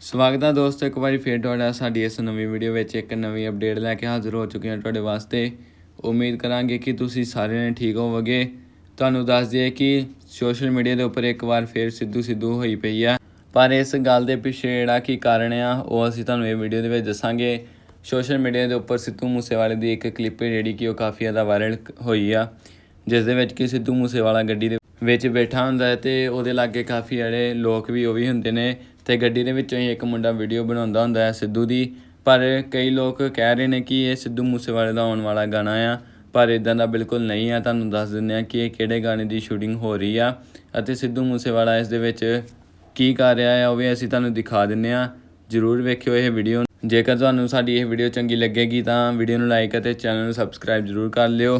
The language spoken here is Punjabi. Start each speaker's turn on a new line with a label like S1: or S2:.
S1: ਸਵਾਗਤ ਹੈ ਦੋਸਤੋ, ਇੱਕ ਵਾਰੀ ਫੇਰ ਤੁਹਾਡਾ ਸਾਡੀ ਇਸ ਨਵੀਂ ਵੀਡੀਓ ਵਿੱਚ ਇੱਕ ਨਵੀਂ ਅਪਡੇਟ ਲੈ ਕੇ ਹਾਜ਼ਰ ਹੋ ਚੁੱਕੇ ਹਾਂ ਤੁਹਾਡੇ ਵਾਸਤੇ। ਉਮੀਦ ਕਰਾਂਗੇ ਕਿ ਤੁਸੀਂ ਸਾਰਿਆਂ ਨੇ ਠੀਕ ਹੋਵੋਗੇ। ਤੁਹਾਨੂੰ ਦੱਸ ਦਈਏ ਕਿ ਸੋਸ਼ਲ ਮੀਡੀਆ ਦੇ ਉੱਪਰ ਇੱਕ ਵਾਰ ਫੇਰ ਸਿੱਧੂ ਸਿੱਧੂ ਹੋਈ ਪਈ ਆ। ਪਰ ਇਸ ਗੱਲ ਦੇ ਪਿੱਛੇ ਜਿਹੜਾ ਕੀ ਕਾਰਨ ਆ, ਉਹ ਅਸੀਂ ਤੁਹਾਨੂੰ ਇਹ ਵੀਡੀਓ ਦੇ ਵਿੱਚ ਦੱਸਾਂਗੇ। ਸੋਸ਼ਲ ਮੀਡੀਆ ਦੇ ਉੱਪਰ ਸਿੱਧੂ ਮੂਸੇਵਾਲੇ ਦੀ ਇੱਕ ਕਲਿੱਪ ਜਿਹੜੀ ਕਿ ਉਹ ਕਾਫੀ ਜ਼ਿਆਦਾ ਵਾਇਰਲ ਹੋਈ ਆ, ਜਿਸ ਦੇ ਵਿੱਚ ਕਿ ਸਿੱਧੂ ਮੂਸੇਵਾਲਾ ਗੱਡੀ ਦੇ ਵਿੱਚ ਬੈਠਾ ਹੁੰਦਾ ਹੈ ਤੇ ਉਹਦੇ ਲਾਗੇ ਕਾਫੀ ਜਿਹੜੇ ਲੋਕ ਵੀ ਉਹ ਵੀ ਹੁੰਦੇ ਨੇ ਤੇ ਗੱਡੀ ਦੇ ਵਿੱਚੋਂ ਹੀ ਇੱਕ ਮੁੰਡਾ ਵੀਡੀਓ ਬਣਾਉਂਦਾ ਹੁੰਦਾ ਹੈ ਸਿੱਧੂ ਦੀ। ਪਰ ਕਈ ਲੋਕ ਕਹਿ ਰਹੇ ਨੇ ਕਿ ਇਹ ਸਿੱਧੂ ਮੂਸੇਵਾਲੇ ਦਾ ਆਉਣ ਵਾਲਾ ਗਾਣਾ ਆ। ਪਰ ਇਦਾਂ ਦਾ ਬਿਲਕੁਲ ਨਹੀਂ ਆ। ਤੁਹਾਨੂੰ ਦੱਸ ਦਿੰਦੇ ਆ ਕਿ ਇਹ ਕਿਹੜੇ ਗਾਣੇ ਦੀ ਸ਼ੂਟਿੰਗ ਹੋ ਰਹੀ ਆ ਅਤੇ ਸਿੱਧੂ ਮੂਸੇਵਾਲਾ ਇਸ ਦੇ ਵਿੱਚ ਕੀ ਕਰ ਰਿਹਾ ਹੈ ਉਹ ਵੀ ਅਸੀਂ ਤੁਹਾਨੂੰ ਦਿਖਾ ਦਿੰਨੇ ਆ ਜਰੂਰ ਵੇਖਿਓ ਇਹ ਵੀਡੀਓ ਜੇਕਰ ਤੁਹਾਨੂੰ ਸਾਡੀ ਇਹ ਵੀਡੀਓ ਚੰਗੀ ਲੱਗੇਗੀ ਤਾਂ ਵੀਡੀਓ ਨੂੰ ਲਾਈਕ ਅਤੇ ਚੈਨਲ ਨੂੰ ਸਬਸਕ੍ਰਾਈਬ ਜਰੂਰ ਕਰ ਲਿਓ।